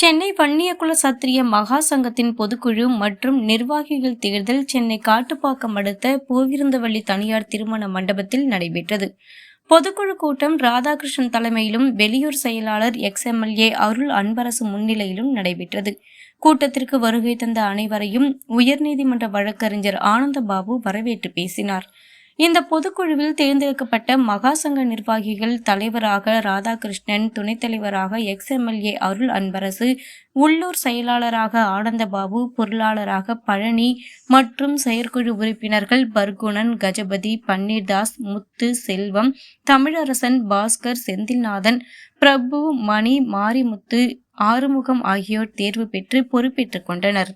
சென்னை வன்னியகுல சத்திரிய மகா சங்கத்தின் பொதுக்குழு மற்றும் நிர்வாகிகள் தேர்தல் சென்னை காட்டுப்பாக்கம் அடுத்த பூவிருந்தவள்ளி தனியார் திருமண மண்டபத்தில் நடைபெற்றது. பொதுக்குழு கூட்டம் ராதாகிருஷ்ணன் தலைமையிலும் வெளியூர் செயலாளர் எக்ஸ் எம்எல்ஏ அருள் அன்பரசு முன்னிலையிலும் நடைபெற்றது. கூட்டத்திற்கு வருகை தந்த அனைவரையும் உயர்நீதிமன்ற வழக்கறிஞர் ஆனந்தபாபு வரவேற்று பேசினார். இந்த பொதுக்குழுவில் தேர்ந்தெடுக்கப்பட்ட மகாசங்க நிர்வாகிகள் தலைவராக ராதாகிருஷ்ணன் துணைத் தலைவராக எக்ஸ்எம்எல்ஏ அருள் அன்பரசு உள்ளூர் செயலாளராக ஆனந்தபாபு பொருளாளராக பழனி மற்றும் செயற்குழு உறுப்பினர்கள் பர்குணன் கஜபதி பன்னீர்தாஸ் முத்து செல்வம் தமிழரசன் பாஸ்கர் செந்தில்நாதன் பிரபு மணி மாரிமுத்து ஆறுமுகம் ஆகியோர் தேர்வு பெற்று பொறுப்பேற்றுக் கொண்டனர்.